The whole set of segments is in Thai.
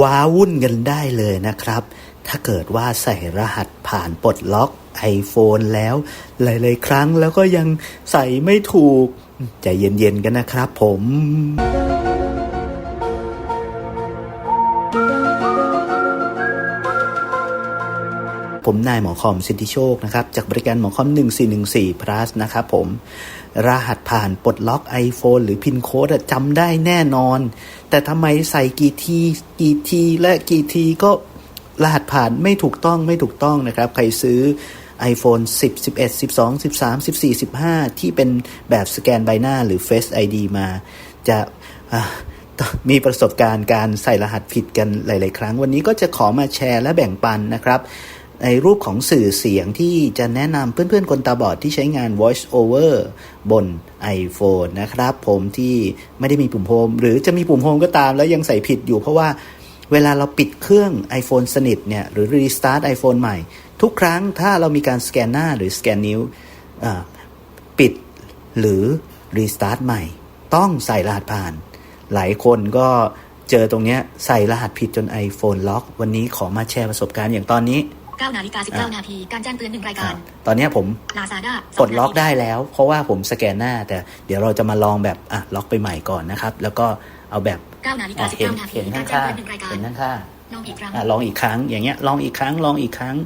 ว้าวุ่นกันได้เลยนะครับ ถ้าเกิดว่าใส่รหัสผ่านปลดล็อก iPhone แล้ว หลาย ๆ ครั้งแล้วก็ยังใส่ไม่ถูก ใจเย็น ๆ กันนะครับผม ผมนายหมอคอมสิทธิโชคนะครับจากบริการหมอคอม 1414 plus นะครับผม รหัสผ่านปลดล็อก iPhone หรือพินโค้ดจำได้แน่นอน แต่ทำไมใส่กี่ทีกี่ทีและกี่ทีก็รหัสผ่านไม่ถูกต้องไม่ถูกต้องนะครับ ใครซื้อ iPhone 10 11 12 13 14 15 ที่เป็นแบบสแกนใบหน้าหรือ Face ID มา จะะมีประสบการณ์การใส่รหัสผิดกันหลาย ๆ ครั้ง วันนี้ก็จะขอมาแชร์และแบ่งปันนะครับ ในรูปของสื่อเสียงที่จะแนะนำเพื่อนๆคนตาบอดที่ใช้งาน voice over บน iPhone นะครับผมที่ไม่ได้มีปุ่มโฮมหรือจะมีปุ่มโฮมก็ตามแล้วยังใส่ผิดอยู่เพราะว่าเวลาเราปิดเครื่อง iPhone สนิทเนี่ยหรือ restart iPhone ใหม่ ทุกครั้งถ้าเรามีการสแกนหน้าหรือสแกนนิ้วปิดหรือ restart ใหม่ ต้องใส่รหัสผ่าน หลายคนก็เจอตรงนี้ใส่รหัสผิดจน iPhone ล็อก วันนี้ขอมาแชร์ประสบการณ์อย่างตอนนี้ 9นาฬิกา19 นาที การแจ้งเตือนหนึ่งรายการ ตอนเนี้ยผมลาซาด้าปลดล็อกได้แล้ว เพราะว่าผมสแกนหน้า แต่เดี๋ยวเราจะมาลองแบบอะล็อกไปใหม่ก่อนนะครับ แล้วก็เอาแบบ9นาฬิกาอะเห็น19นาทีเห็นการข้างแจ้งเตือนหนึ่งรายๆการเห็นข้างลองอีกครั้งๆอะลองอีกครั้ง อย่างเงี้ย ลองอีกครั้ง ลองอีกครั้ง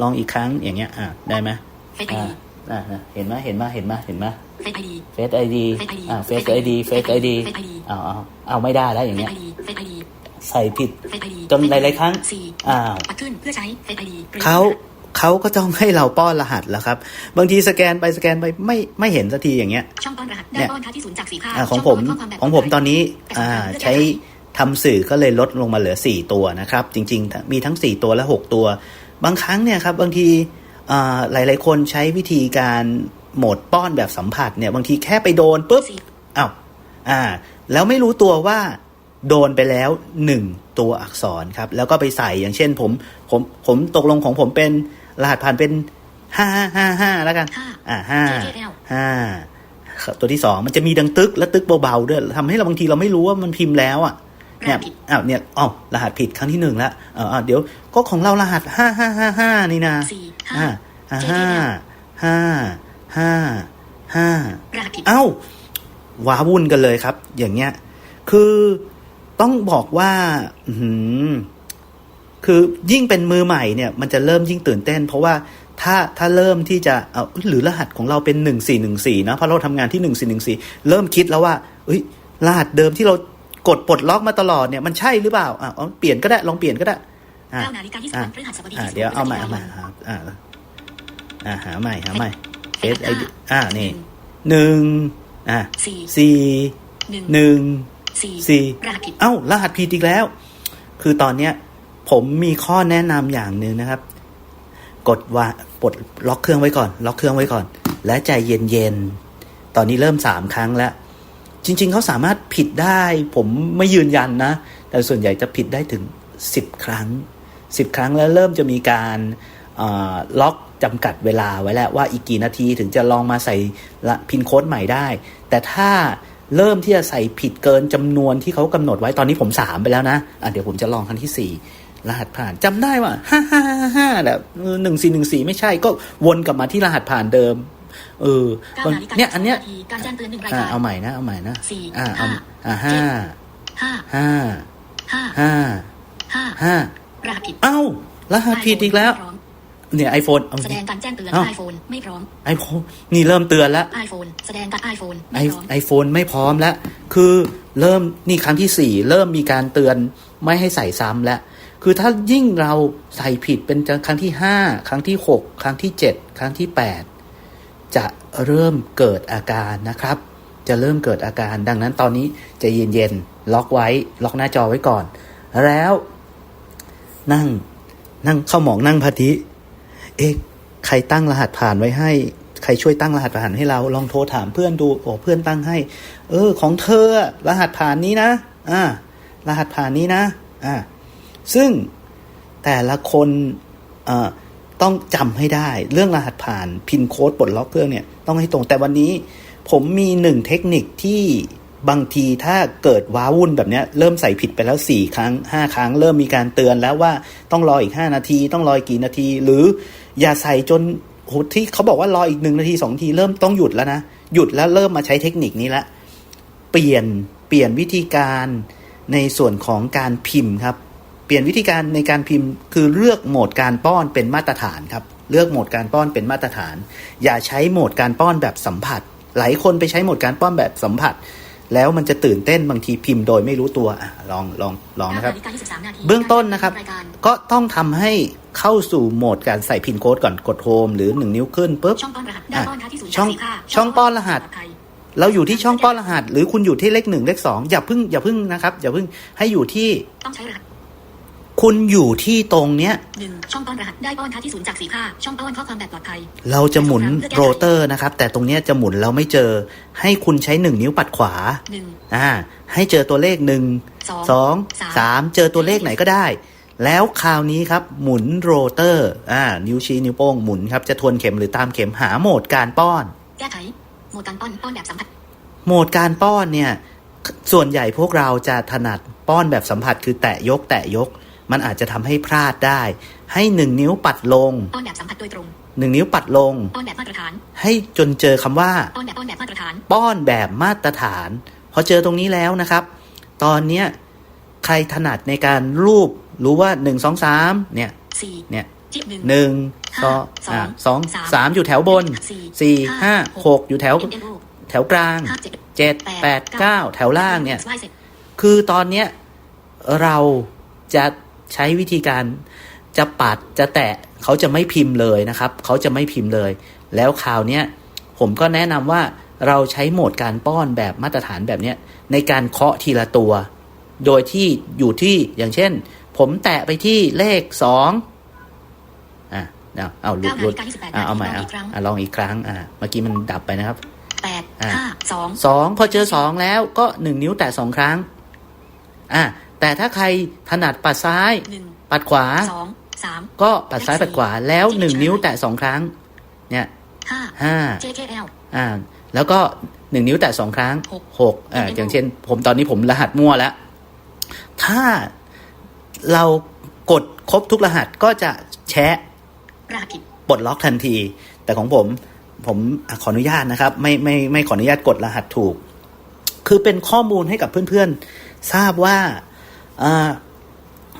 ลองอีกครั้ง อย่างเงี้ย อะ ได้ไหมเฟซไออ่าดีอ่าเห็นไหมเห็นไหมเห็นไหมเห็นไหมเฟซไอดีเฟซไอดี Face ID อ่าเฟซไอดีเฟซไอดี Face ID เอาเอาเอาไม่ได้แล้วอเฟย่างซเงี้ย ไอดีเฟซไอดีใส่ผิดเฟซไอดีจนหลาย ๆ ครั้งสี่อ้าวปัดขึ้นเพื่อใช้เฟซไอดีเขาเขาก็ต้องให้เราป้อนรหัสแล้วครับ บางทีสแกนไปสแกนไปไม่ไม่เห็นสักทีอย่างเงี้ยช่องป้อนรหัสเนี่ได้ยป้อนค่าที่ศูนย์จากสีค่าอาของช่ผมป้นข้ควาแบบของผมตอนนี้แต่อ่าสำคัญเพื่อใช้ทำสื่อก็เลยลดลงมาเหลือ 4 ตัวนะครับ จริง ๆ มีทั้ง 4 ตัวและ 6 ตัว บางครั้งเนี่ยครับบางทีอ่าหลาย ๆ คนใช้วิธีการโหมดป้อนแบบสัมผัสเนี่ยบางทีแค่ไปโดนปุ๊บสี่อ้าวอ่า แล้วไม่รู้ตัวว่า โดนไปแล้วหนึ่งตัวอักษรครับ แล้วก็ไปใส่อย่างเช่นผมผมผมตกลงของผมเป็นรหัสผ่านเป็นห้าห้าห้าแล้วกันห้าอ่าห้า JKL ห้าครับตัวที่สองมันจะมีดังตึกและตึกเบาๆด้วยทำให้เราบางทีเราไม่รู้ว่ามันพิมพ์แล้วอะเนี่ยรหัสผิดอ้าวเนี่ยอ๋อรหัสผิดครั้งที่หนึ่งแล้วเอออ่าเดี๋ยวก็ของเรารหัสห้าห้าห้าห้านี่นะสี่ห้าอ่าห้าห้าห้าห้ารหัสผิดเอ้าว้าวุ่นกันเลยครับ อย่างเงี้ย คือ ต้องบอกว่าอื้อหือคือยิ่งเป็นมือใหม่เนี่ย มันจะเริ่มยิ่งตื่นเต้น เพราะว่าถ้าถ้าเริ่มที่จะเอาหรือรหัสของเราเป็นหนึ่งสี่หนึ่งสี่นะเพราะเราทำงานที่หนึ่งสี่หนึ่งสี่เริ่มคิดแล้วว่าเอ้ย รหัสเดิมที่เรากดปลดล็อกมาตลอดเนี่ยมันใช่หรือเปล่าอะเอาเปลี่ยนก็ได้ลองเปลี่ยนก็ได้อะ9นาฬิกา20อะวันพฤหัสบดีอะที่เดี๋ยว16เอาใหม่พฤศเอาจิใหม่กายนครับอ่าอ่าหาใหม่หาใหม่เฟซไอห้าดีอ่านี่หนึ่งหนึ่งอะสี่สี่หนึ่งหนึ่ง สี่สี่รหัสผิดเอ้ารหัสผิดอีกแล้ว คือตอนเนี้ย ผมมีข้อแนะนำอย่างหนึ่งนะครับ กดว่าปลดล็อกเครื่องไว้ก่อน ล็อกเครื่องไว้ก่อน และใจเย็นๆ ตอนนี้เริ่มสามครั้งแล้ว จริง ๆเขาสามารถผิดได้ ผมไม่ยืนยันนะ แต่ส่วนใหญ่จะผิดได้ถึงสิบครั้งสิบครั้งแล้วเริ่มจะมีการเอ่อล็อกจำกัดเวลาไว้แล้วว่าอีกกี่นาทีถึงจะลองมาใส่ละพินโค้ดใหม่ได้ แต่ถ้า เริ่มที่จะใส่ผิดเกินจำนวนที่เขากำหนดไว้ตอนนี้ผมสามไปแล้วนะอะเดี๋ยวผมจะลองครั้งที่สี่รหัสผ่านจำได้ว่าห้าห้าห้าแบบหนึ่งสี่หนึ่งสี่ไม่ใช่ก็วนกลับมาที่รหัสผ่านเดิม เออ9นาฬิกาเนี่ยอันเนี้ยนาทีการแจ้งเตือนหนึ่งรายอะการเอาใหม่นะเอาใหม่นะสี่อะเอาห้าอะห้าห้าห้าห้าห้าห้าห้ารหัสผิดเอ้ารหัสผิดอีกแล้วไม่พร้อม เนี่ยไอโฟนเอาแสดงการแจ้งเตือนเอ้า iPhone ไม่พร้อมไอโฟนนี่เริ่มเตือนแล้ว iPhone แสดงการ iPhone ไอไม่พร้อมไอโฟนไม่พร้อมแล้ว คือเริ่มนี่ครั้งที่สี่เริ่มมีการเตือนไม่ให้ใส่ซ้ำแล้วคือถ้ายิ่งเราใส่ผิดเป็นครั้งที่ห้าครั้งที่หกครั้งที่เจ็ดครั้งที่แปดจะเริ่มเกิดอาการนะครับ จะเริ่มเกิดอาการดังนั้นตอนนี้ใจะเย็นๆล็อกไว้ ล็อกหน้าจอไว้ก่อน แล้ว นั่งนั่งเข้าหมองนั่งพาธิ เอ๊ะใครตั้งรหัสผ่านไว้ให้ ใครช่วยตั้งรหัสผ่านให้เรา ลองโทรถามเพื่อนดูโอ้เพื่อนตั้งให้ เออ ของเธอ รหัสผ่านนี้นะ อ่า รหัสผ่านนี้นะ อ่า ซึ่งแต่ละคนเอ่อต้องจำให้ได้ เรื่องรหัสผ่านพินโค้ดปลดล็อกเครื่องเนี่ยต้องให้ตรงแต่วันนี้ผมมีหนึ่งเทคนิคที่ บางทีถ้าเกิดว้าวุ่นแบบนี้เริ่มใส่ผิดไปแล้วสี่ครั้งห้าครั้ง เริ่มมีการเตือนแล้วว่าต้องรออีกห้านาที ต้องรออีกกี่นาที หรืออย่าใส่จนโหที่เขาบอกว่ารออีกหนึ่งนาทีสองนาทีเริ่มต้องหยุดแล้วนะ หยุดแล้วเริ่มมาใช้เทคนิคนี้ละเปลี่ยนเปลี่ยนวิธีการในส่วนของการพิมพ์ครับ เปลี่ยนวิธีการในการพิมพ์คือเลือกโหมดการป้อนเป็นมาตรฐานครับเลือกโหมดการป้อนเป็นมาตรฐาน อย่าใช้โหมดการป้อนแบบสัมผัส หลายคนไปใช้โหมดการป้อนแบบสัมผัส แล้วมันจะตื่นเต้นบางทีพิมพ์โดยไม่รู้ตัวอะลองลองลองนะครับนาฬิกา23นาทีเบื้องต้นนะครับายการก็ต้องทำให้เข้าสู่โหมดการใส่พินโค้ดก่อนกดโฮมหรือหนึ่งนิ้วขึ้นปุ๊บช่องป้อนรหัสได้อะป้อนค่าที่ศูนย์ช่องจากสี่ค่าช่องป้อนรหัสปลดภัยเราอยู่ที่ช่องป้อนรหัส หรือคุณอยู่ที่เลขหนึ่งเลขสองอย่าเพึ่งอย่าเพึ่งนะครับ อย่าเพึ่งให้อยู่ที่ต้องใช้รหัส คุณอยู่ที่ตรงเนี้ยหนึ่งช่องป้อนรหัสได้ป้อนค่าที่ศูนย์จากสี่ค่าช่องป้อนข้อความแบบปลอดภัย เราจะหมุนโรเตอร์นะครับ แต่ตรงเนี้ยจะหมุนเราไม่เจอ ให้คุณใช้หนึ่งนิ้วปัดขวาหนึ่งอ่า ให้เจอตัวเลขหนึ่งสองสองสามสามเจอตัวเลขไหนก็ได้ แล้วคราวนี้ครับหมุนโรเตอร์อ่านิ้วชี้นิ้วโป้งหมุนครับจะทวนเข็มหรือตามเข็มหาโหมดการป้อน แก้ไขโหมดการป้อนป้อนแบบสัมผัสโหมดการป้อนเนี่ยส่วนใหญ่พวกเราจะถนัดป้อนแบบสัมผัสคือแตะยกแตะยก มันอาจจะทำให้พลาดได้ ให้หนึ่งนิ้วปัดลงป้อนแบบสัมผัสโดยตรงหนึ่งนิ้วปัดลงป้อนแบบมาตรฐาน ให้จนเจอคำว่าป้อนแบบป้อนแบบมาตรฐานป้อนแบบมาตรฐาน พอเจอตรงนี้แล้วนะครับ ตอนเนี้ยใครถนัดในการรูปรู้ว่าหนึ่งสองสามเนี่ยสี่เนี่ยจิ๊บหนึ่งหนึ่งสองห้าอ่าสสอองงสามสามอยู่แถวบนสี่สี่ห้าห้าหหกกอยู่แถว MNO แถวกลางห้าเจ็ดเจ็ดแปดเก้าแถวล่างเนี่ยสวายเสร็จคือตอนเนี้ยเราจะ ใช้วิธีการจะปัดจะแตะเขาจะไม่พิมพ์เลยนะครับเขาจะไม่พิมพ์เลย แล้วคราวเนี้ยผมก็แนะนำว่าเราใช้โหมดการป้อนแบบมาตรฐานแบบเนี้ยในการเคาะทีละตัว โดยที่อยู่ที่อย่างเช่น ผมแตะไปที่เลขสองอะเอาเอาหลุดหลุดเก้านาฬิกา28อะเอาใหม่นาทีเอาลองอีกครั้งอะลองอีกครั้งอะเมื่อกี้มันดับไปนะครับแปดอะห้าสองสองพอเจอสองแล้วก็หนึ่งนิ้วแตะสองครั้ง อะ แต่ถ้าใครถนัดปัดซ้ายหนึ่งปัดขวาสองสามก็ปัดซ้ายปัดขวาแล้วหนึ่งนิ้วแตะสองครั้ง เนี่ยห้าห้า JKL อ่า แล้วก็หนึ่งนิ้วแตะสองครั้งหกหกอ่าอย่างเช่น ผมตอนนี้ผมรหัสมั่วแล้ว ถ้าเรากดครบทุกรหัสก็จะแชะรหัสผิดปลดล็อกทันที แต่ของผมผมอะขออนุญาตนะครับ ไม่ไม่ไม่ขออนุญาตกดรหัสถูก คือเป็นข้อมูลให้กับเพื่อนๆ ทราบว่า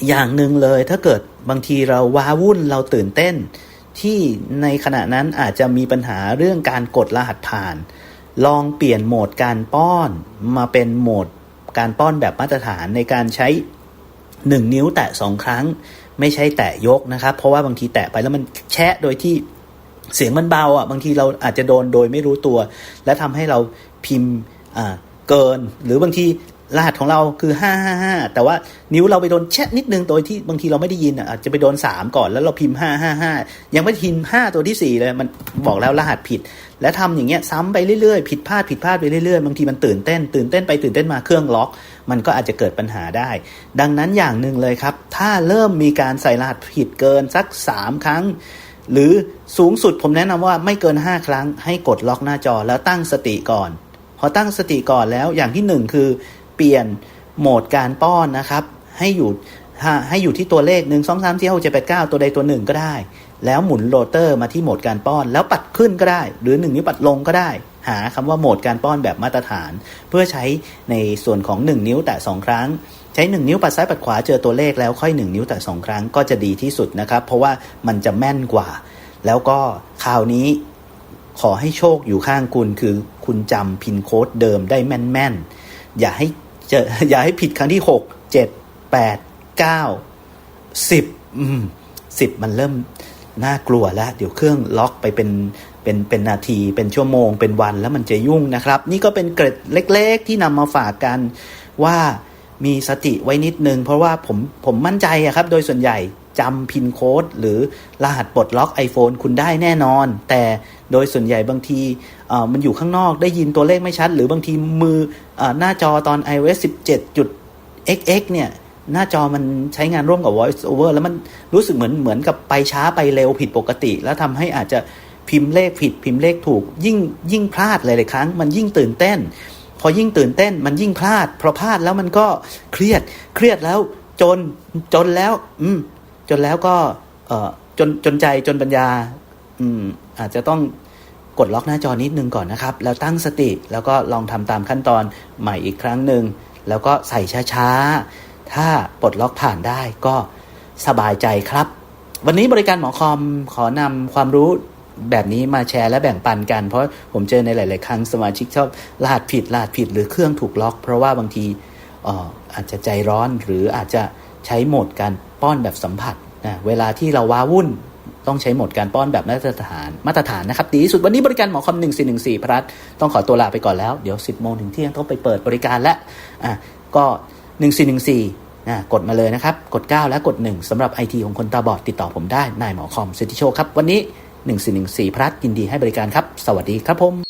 อย่างหนึ่งเลยถ้าเกิดบางทีเราว้าวุ่นเราตื่นเต้น ที่ในขณะนั้นอาจจะมีปัญหาเรื่องการกดรหัสผ่าน ลองเปลี่ยนโหมดการป้อนมาเป็นโหมดการป้อนแบบมาตรฐานในการใช้หนึ่งนิ้วแตะสองครั้ง ไม่ใช่แตะยกนะครับ เพราะว่าบางทีแตะไปแล้วมันแชะโดยที่เสียงมันเบาอะบางทีเราอาจจะโดนโดยไม่รู้ตัว และทำให้เราพิมพ์เกิน หรือบางที รหัสของเราคือห้าห้าห้าแต่ว่านิ้วเราไปโดนแชะนิดนึงโดยที่บางทีเราไม่ได้ยินอะอาจจะไปโดนสามก่อนแล้วเราพิมพ์ห้าห้าห้ายังไม่พิมพ์ห้าตัวที่สี่เลยมันบอกแล้วรหัสผิด และทำอย่างเงี้ยซ้ำไปเรื่อยๆ ผิดพลาดผิดพลาดไปเรื่อยๆ บางทีมันตื่นเต้น ตื่นเต้นไปตื่นเต้นมาเครื่องล็อก มันก็อาจจะเกิดปัญหาได้ ดังนั้นอย่างหนึ่งเลยครับ ถ้าเริ่มมีการใส่รหัสผิดเกินสัก3ครั้งหรือสูงสุดผมแนะนำว่าไม่เกิน 5 ครั้งให้กดล็อกหน้าจอแล้วตั้งสติก่อน พอตั้งสติก่อนแล้วอย่างที่หนึ่งคือ ปลี่ยนโหมดการป้อนนะครับ ให้อยู่ให้อยู่ที่ตัวเลขหนึ่งสองสามสี่ห้าหกเจ็ดแปดเก้าตัวใดตัวหนึ่งก็ได้ แล้วหมุนโรเตอร์มาที่โหมดการป้อน แล้วปัดขึ้นก็ได้ หรือหนึ่งนิ้วปัดลงก็ได้ หาคำว่าโหมดการป้อนแบบมาตรฐาน เพื่อใช้ในส่วนของ 1 นิ้วแต่ 2 ครั้ง ใช้ 1 นิ้วปัดซ้ายปัดขวาเจอตัวเลขแล้วค่อย 1 นิ้วแต่ 2 ครั้งก็จะดีที่สุดนะครับ เพราะว่ามันจะแม่นกว่า แล้วก็คราวนี้ขอให้โชคอยู่ข้างคุณคือคุณจำพินโค้ดเดิมได้แม่นๆอย่าให้ จออย่าให้ผิดครั้งที่หกเจ็ดแปดเก้าสิบสิบมันเริ่มน่ากลัวแล้ว เดี๋ยวเครื่องล็อกไปเป็นเป็นเป็นนาทีเป็นชั่วโมง เป็นวันแล้วมันจะยุ่งนะครับ นี่ก็เป็นเกร็ดเล็ก ๆ ที่นำมาฝากกันว่ามีสติไว้นิดนึง เพราะว่าผมผมมั่นใจอะครับ โดยส่วนใหญ่ จำพินโค้ดหรือรหัสปลดล็อก iPhone คุณได้แน่นอน แต่โดยส่วนใหญ่บางทีมันอยู่ข้างนอกได้ยินตัวเลขไม่ชัด หรือบางทีมือเออหน้าจอตอน iOS 17.xx เนี่ยหน้าจอมันใช้งานร่วมกับ voice over แล้วมันรู้สึกเหมือนเหมือนกับไปช้าไปเร็วผิดปกติ แล้วทำให้อาจจะพิมพ์เลขผิด พิมพ์เลขถูก ยิ่งยิ่งพลาดหลายๆครั้ง มันยิ่งตื่นเต้น พอยิ่งตื่นเต้น มันยิ่งพลาดพอพลาดแล้วมันก็เครียดเครียดแล้วจนจนแล้ว อืม จนแล้วก็เออจนจนใจจนปัญญา อืม อาจจะต้องกดล็อกหน้าจอนิดนึงก่อนนะครับ แล้วตั้งสติแล้วก็ลองทำตามขั้นตอนใหม่อีกครั้งหนึ่งแล้วก็ใส่ช้าๆ ถ้าปลดล็อกผ่านได้ก็สบายใจครับ วันนี้บริการหมอคอมขอนำความรู้แบบนี้มาแชร์และแบ่งปันกัน เพราะผมเจอในหลาย ๆ ครั้งสมาชิกชอบลาดผิดลาดผิดหรือเครื่องถูกล็อก เพราะว่าบางทีอออาจจะใจร้อนหรืออาจจะ ใช้โหมดการป้อนแบบสัมผัสนะเวลาที่เราว้าวุ่นต้องใช้โหมดการป้อนแบบมาตรฐานมาตรฐานนะครับ ดีที่สุดวันนี้บริการหมอคอม1414พรัสต้องขอตัวลาไปก่อนแล้ว เดี๋ยว10โมงถึงเที่ยงต้องไปเปิดบริการแล้วอะก็1414นะกดมาเลยนะครับ กด 9 และกด 1สำหรับ IT ของคนตาบอดติดต่อผมได้นายหมอคอมสิทธิโชครับ วันนี้ 1414พรัสยินดีให้บริการครับ สวัสดีครับผม